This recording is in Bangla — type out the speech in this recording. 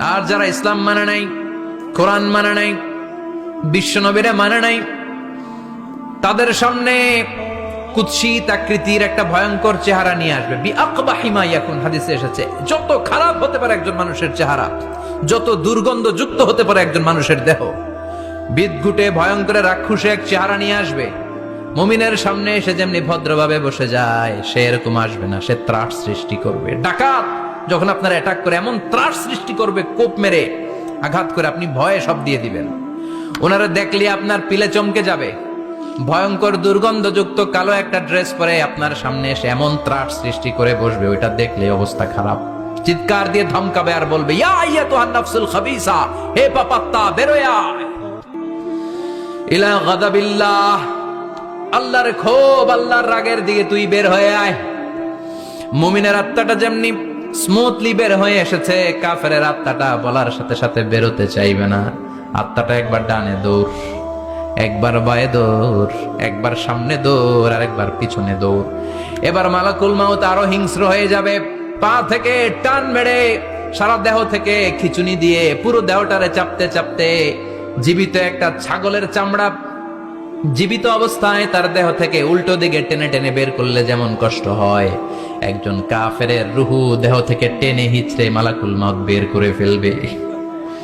আর যারা ইসলাম মানে নাই, কোরআন মানে নাই, বিশ্বনবীরা মানে নাই, তাদের সামনে কুৎসিত আকৃতির একটা ভয়ঙ্কর চেহারা নিয়ে আসবে। বি আকবাহিমা এখন হাদিসে এসেছে, যত খারাপ হতে পারে একজন মানুষের চেহারা, যত দুর্গন্ধ যুক্ত হতে পারে একজন মানুষের দেহ, বিদঘুটে ভয়ঙ্কর রাক্ষুসে এক চেহারা নিয়ে আসবে। মুমিনের সামনে এসে যেমনি ভদ্রভাবে বসে যায়, সে এরকম আসবে না, সে ত্রাস সৃষ্টি করবে। ডাকাত! যখন আপনার অ্যাটাক করে এমন ত্রাস সৃষ্টি করবে, কোপ মেরে আঘাত করে আপনি ভয়ে সব দিয়ে দিবেন। ওনারা দেখলে আপনার পিলে চমকে যাবে। ভয়ঙ্কর দুর্গন্ধযুক্ত কালো একটা ড্রেস পরে আপনার সামনে এসে এমন ত্রাস সৃষ্টি করে বসবে, ওইটা দেখলে অবস্থা খারাপ। চিৎকার দিয়ে ধমকাবে আর বলবে, ইয়া তো নাফসুল খাবিসা, হে পাপাত্তা বেরোয়া ইলা গাদাবিল্লাহ, আল্লাহর ক্ষোভ, আল্লাহর রাগের দিকে তুই বের হয়ে আয়। মুমিনের আত্মাটা যেমনি স্মুথলি বের হয়ে এসেছে কাফের আত্মাটা বলার সাথে সাথে বেরোতে চাইবে না। আত্মাটা একবার ডানে দৌড়, একবার বায়ে দৌড়, একবার সামনে দৌড় আর একবার পিছনে দৌড়। এবার মালাকুল মাউত আরও হিংস্র হয়ে যাবে, পা থেকে টান মেরে, সারা দেহ থেকে খিচুনি দিয়ে পুরো দেহটারে চাপতে চাপতে জীবিত একটা ছাগলের চামড়া জীবিত অবস্থায় তার দেহ থেকে উল্টো দিকে টেনে টেনে বের করলে যেমন কষ্ট হয়। একজন কাফের রুহু দেহ থেকে টেনে হিচড়ে মালাকুল মত বের করে ফেলবে।